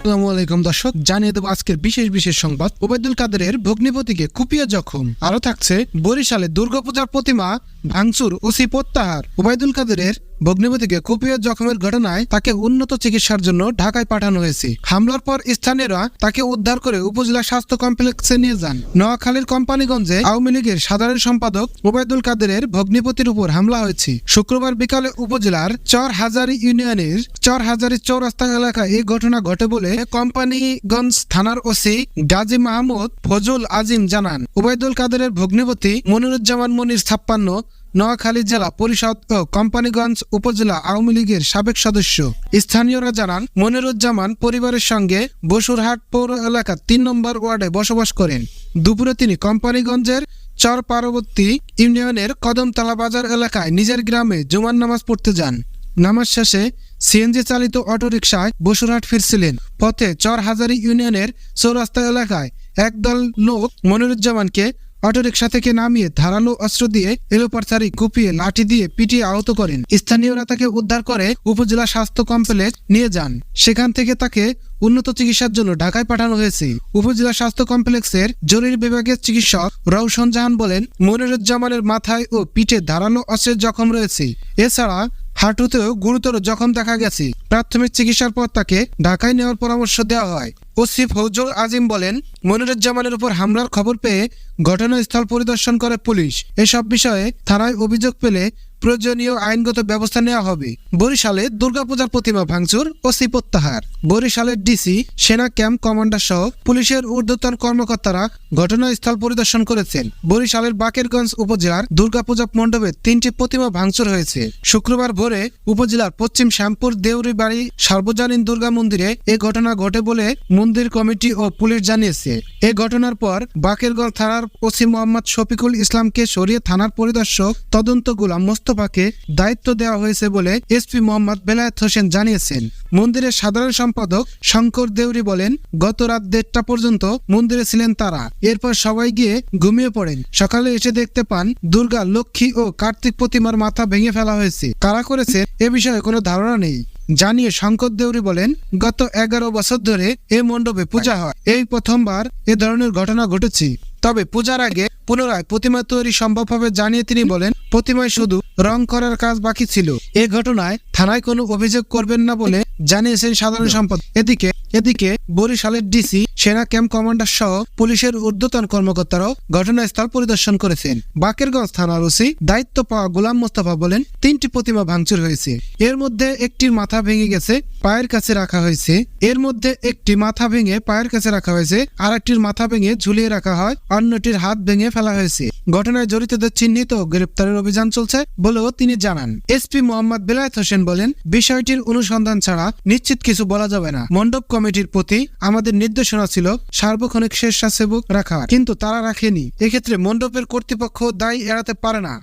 আসসালামু আলাইকুম দর্শক, জানিয়ে দেবো আজকের বিশেষ বিশেষ সংবাদ। ওবায়দুল কাদেরের ভগ্নিপতিকে কুপিয়ে জখম। আরও থাকছে বরিশালে দুর্গাপূজার প্রতিমা ভাঙচুর ওসি প্রত্যাহার। ওবায়দুল কাদেরের ভগ্নিপতিকে কুপিয়ে জখমের ঘটনায় তাকে উন্নত চিকিৎসার জন্য ঢাকায় পাঠানো হয়েছে। হামলার পর স্থানীয়রা তাকে উদ্ধার করে উপজেলা স্বাস্থ্য কমপ্লেক্সে নিয়ে যান। নোয়াখালীর কোম্পানিগঞ্জে আওয়ামী লীগের সাধারণ সম্পাদক ওবায়দুল কাদেরের ভগ্নিপতির উপর হামলা হয়েছে। শুক্রবার বিকালে উপজেলার চর হাজারি ইউনিয়নের চর হাজারি চৌরাস্তা এলাকায় এই ঘটনা ঘটে বলে কোম্পানিগঞ্জ থানার ওসি গাজী মাহমুদ ফজল আজিম জানান। ওবায়দুল কাদেরের ভগ্নিপতি মনিরুজ্জামান মনির ছাপ্পান্ন নোয়াখালী জেলা পরিষদ ও কোম্পানিগঞ্জ উপজেলা আওয়ামী লীগের সাবেক সদস্য। স্থানীয়রা জানান, মনিরুজ্জামান পরিবারের সঙ্গে বসুরহাট পৌর এলাকার তিন নম্বর ওয়ার্ডে বসবাস করেন। দুপুরে তিনি কোম্পানিগঞ্জের চর পার্বতী ইউনিয়নের কদমতলা বাজার এলাকায় নিজের গ্রামে জুমার নামাজ পড়তে যান। নামাজ শেষে সিএনজি চালিত অটোরিকশায় বসুরহাট ফিরছিলেন। পথে চর হাজারি ইউনিয়নের চৌরাস্তা এলাকায় একদল লোক মনিরুজ্জামানকে অটোরিকশা থেকে নামিয়ে ধারালো অস্ত্র দিয়ে এলোপারচারি কুপিয়ে লাঠি দিয়ে পিটিয়ে আহত করেন। স্থানীয়রা তাকে উদ্ধার করে উপজেলা স্বাস্থ্য কমপ্লেক্স নিয়ে যান। সেখান থেকে তাকে উন্নত চিকিৎসার জন্য ঢাকায় পাঠানো হয়েছে। উপজেলা স্বাস্থ্য কমপ্লেক্সের জরুরি বিভাগের চিকিৎসক রওশন জাহান বলেন, মনিরুজ্জামানের মাথায় ও পিঠে ধারালো অস্ত্রের জখম রয়েছে। এছাড়া হাঁটুতেও গুরুতর জখম দেখা গেছে। প্রাথমিক চিকিৎসার পর তাকে ঢাকায় নেওয়ার পরামর্শ দেওয়া হয়। ওসি ফৌজুল আজিম বলেন, মনিরুজ্জামানের উপর হামলার খবর পেয়ে ঘটনাস্থল পরিদর্শন করে পুলিশ। এসব বিষয়ে থানায় অভিযোগ পেলে প্রয়োজনীয় আইনগত ব্যবস্থা নেওয়া হবে। বরিশালে দুর্গাপূজার প্রতিমা ভাঙচুর ওসি প্রত্যাহার। বরিশালের ডিসি, সেনা ক্যাম্প কমান্ডার সহ পুলিশের ঊর্ধ্বতন কর্মকর্তারা ঘটনাস্থল পরিদর্শন করেছেন। বরিশালের বাকেরগঞ্জ উপজেলার দুর্গাপূজা মণ্ডপে তিনটি প্রতিমা ভাঙচুর হয়েছে। শুক্রবার ভোরে উপজেলার পশ্চিম শ্যামপুর দেউরি বাড়ি সার্বজনীন দুর্গা মন্দিরে এ ঘটনা ঘটে বলে মন্দির কমিটি ও পুলিশ জানিয়েছে। এ ঘটনার পর বাকেরগঞ্জ থানার ওসি মোহাম্মদ শফিকুল ইসলামকে সরিয়ে থানার পরিদর্শক তদন্ত গোলাম মোস্তফাকে দায়িত্ব দেওয়া হয়েছে বলে এসপি মোহাম্মদ বেলায়েত হোসেন জানিয়েছেন। মন্দিরের সাধারণ সম্পাদক শঙ্কর দেউরি বলেন, গত রাত দেড়টা পর্যন্ত মন্দিরে ছিলেন তারা। এরপর সবাই গিয়ে ঘুমিয়ে পড়েন। সকালে এসে দেখতে পান দুর্গা, লক্ষ্মী ও কার্তিক প্রতিমার মাথা ভেঙে ফেলা হয়েছে। কারা করেছে এ বিষয়ে কোনো ধারণা নেই। জানিয়ে শঙ্কর দেউরি বলেন, গত এগারো বছর ধরে এ মণ্ডপে পূজা হয়। এই প্রথমবার এ ধরনের ঘটনা ঘটেছে। তবে পূজার আগে পুনরায় প্রতিমা তৈরি সম্ভব হবে জানিয়ে তিনি বলেন, প্রতিমায় শুধু রং করার কাজ বাকি ছিল। এ ঘটনায় থানায় কোনো অভিযোগ করবেন না বলে জানিয়েছেন সাধারণ সম্পদ এদিকে এদিকে বরিশালের ডিসি, সেনা ক্যাম্প কমান্ডার সহ পুলিশের ঊর্ধ্বতন কর্মকর্তারাও ঘটনাস্থল পরিদর্শন করেছেন। বাকেরগঞ্জ থানার ওসি দায়িত্ব পাওয়া গোলাম মোস্তফা বলেন, তিনটি প্রতিমা ভাঙচুর হয়েছে। এর মধ্যে একটির মাথা ভেঙে গেছে, পায়ের কাছে রাখা হয়েছে। এর মধ্যে একটি মাথা ভেঙে পায়ের কাছে রাখা হয়েছে আর একটির মাথা ভেঙে ঝুলিয়ে রাখা হয়, অন্যটির হাত ভেঙে ফেলা হয়েছে। ঘটনায় জড়িতদের চিহ্নিত গ্রেপ্তারের অভিযান চলছে বলেও তিনি জানান। এসপি মোহাম্মদ বেলায়েত হোসেন বলেন, বিষয়টির অনুসন্ধান ছাড়া নিশ্চিত কিছু বলা যাবে না। মণ্ডপ কমিটির প্রতি আমাদের নির্দেশনা ছিল সার্বক্ষণিক স্বেচ্ছাসেবক রাখা, কিন্তু তারা রাখেনি। এক্ষেত্রে মণ্ডপের কর্তৃপক্ষ দায় এড়াতে পারে না।